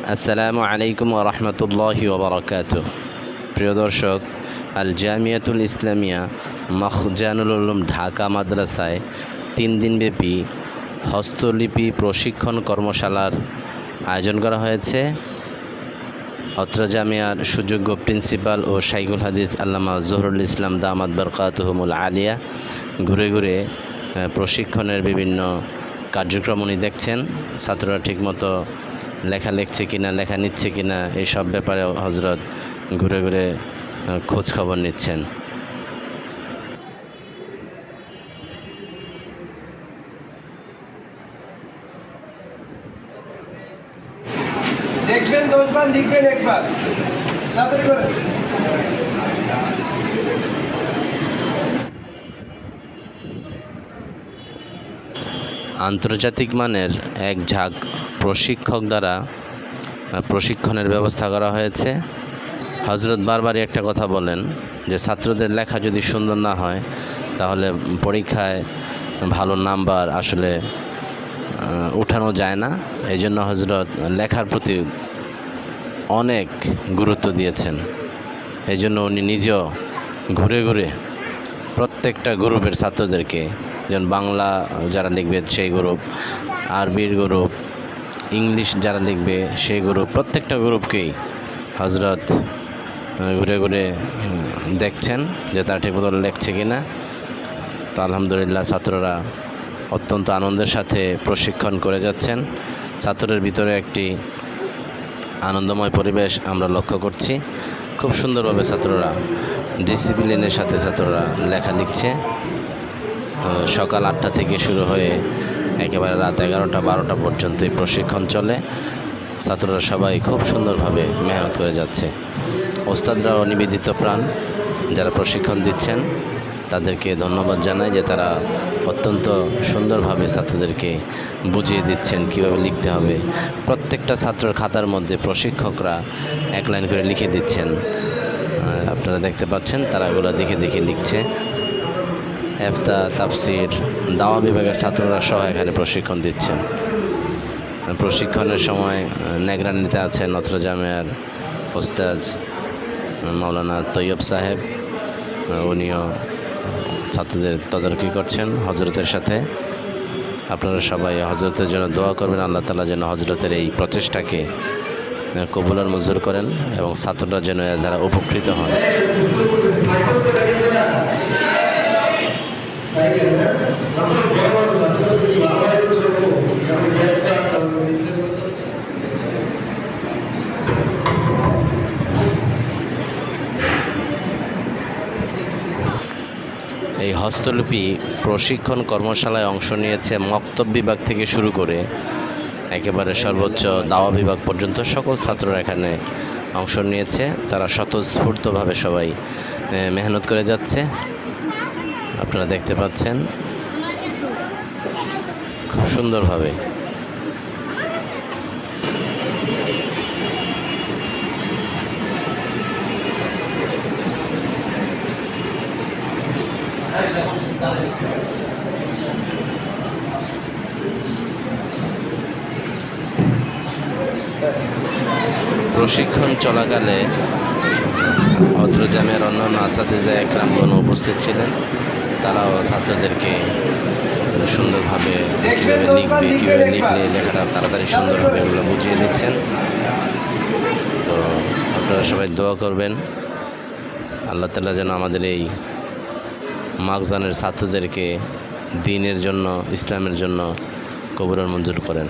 আসসালামু আলাইকুম রহমতুল্লাহি ওবরাকাত প্রিয় দর্শক আল জামিয়াতুল ইসলামিয়া মখজানুল উলুম ঢাকা মাদ্রাসায় তিন দিনব্যাপী হস্তলিপি প্রশিক্ষণ কর্মশালার আয়োজন করা হয়েছে। অত্র জামিয়ার সুযোগ্য প্রিন্সিপাল ও শাইকুল হাদিস আল্লামা জহরুল ইসলাম দামাদ বরকাতহমুল আলিয়া ঘুরে ঘুরে প্রশিক্ষণের বিভিন্ন কার্যক্রম উনি দেখছেন, ছাত্ররা ঠিকমতো লেখা লিখছে কিনা, লেখা নিচ্ছে কি না এইসব ব্যাপারে হজরত ঘুরে ঘুরে খোঁজ খবর নিচ্ছেন। দেখবেন লিখবেন একবার। আন্তর্জাতিক মানের এক ঝাঁক প্রশিক্ষক দ্বারা প্রশিক্ষণের ব্যবস্থা করা হয়েছে। হজরত বারবারই একটা কথা বলেন যে, ছাত্রদের লেখা যদি সুন্দর না হয়, তাহলে পরীক্ষায় ভালো নাম্বার আসলে উঠানো যায় না। এই জন্য হজরত লেখার প্রতি অনেক গুরুত্ব দিয়েছেন। এই জন্য উনি নিজেও ঘুরে ঘুরে প্রত্যেকটা গ্রুপের ছাত্রদেরকে যেমন বাংলা যারা লিখবে সেই গ্রুপ আরবির গ্রুপ ইংলিশ যারা লিখবে সেই গ্রুপ প্রত্যেকটা গ্রুপকেই হজরত ঘুরে ঘুরে দেখছেন যে তারা ঠিক ঠিকমতো লেখছে কি না তো আলহামদুলিল্লাহ ছাত্ররা অত্যন্ত আনন্দের সাথে প্রশিক্ষণ করে যাচ্ছেন। ছাত্রের ভিতরে একটি আনন্দময় পরিবেশ আমরা লক্ষ্য করছি। খুব সুন্দরভাবে ছাত্ররা ডিসিপ্লিনের সাথে ছাত্ররা লেখা লিখছে। সকাল আটটা থেকে শুরু হয়ে একেবারে রাত এগারোটা, বারোটা পর্যন্ত এই প্রশিক্ষণ চলে। ছাত্ররা সবাই খুব সুন্দরভাবে মেহনত করে যাচ্ছে। ওস্তাদরাও নিবেদিত প্রাণ। যারা প্রশিক্ষণ দিচ্ছেন, তাদেরকে ধন্যবাদ জানাই যে তারা অত্যন্ত সুন্দরভাবে ছাত্রদেরকে বুঝিয়ে দিচ্ছেন কীভাবে লিখতে হবে। প্রত্যেকটা ছাত্রের খাতার মধ্যে প্রশিক্ষকরা এক লাইন করে লিখে দিচ্ছেন। আপনারা দেখতে পাচ্ছেন তারা এগুলো দেখে দেখে লিখছে। এফতা তাফসির, দাওয়া বিভাগের ছাত্ররা সহ এখানে প্রশিক্ষণ দিচ্ছেন। প্রশিক্ষণের সময় নেগরানিতে আছেন নত্র জামিয়ার ওস্তাজ মাওলানা তৈয়ব সাহেব উনিও ছাত্রদের তদারকি করছেন হজরতের সাথে। আপনারা সবাই হজরতের জন্য দোয়া করবেন, আল্লাহ তালা যেন হজরতের এই প্রচেষ্টাকে কবুলার মঞ্জুর করেন এবং ছাত্ররা যেন এর দ্বারা উপকৃত হন। এই হস্তলিপি প্রশিক্ষণ কর্মশালায় অংশ নিয়েছে মক্তব বিভাগ থেকে শুরু করে একেবারে সর্বোচ্চ দাওয়া বিভাগ পর্যন্ত সকল ছাত্ররা এখানে অংশ নিয়েছে। তারা স্বতঃস্ফূর্তভাবে সবাই মেহনত করে যাচ্ছে। আপনারা দেখতে পাচ্ছেন। খুব সুন্দরভাবে। প্রশিক্ষণ চলাকালে অত্র জামের অন্যান্য আসাদিজা একরামগণ উপস্থিত ছিলেন। তারাও ছাত্রদেরকে সুন্দরভাবে কীভাবে লিখবে, কীভাবে লিখলে লেখাটা তাড়াতাড়ি সুন্দরভাবে এগুলো বুঝিয়ে দিচ্ছেন তো আপনারা সবাই দোয়া করবেন। আল্লাহ তালা যেন আমাদের এই মাকজানের ছাত্রদেরকে দিনের জন্য, ইসলামের জন্য কবুরন মঞ্জুর করেন।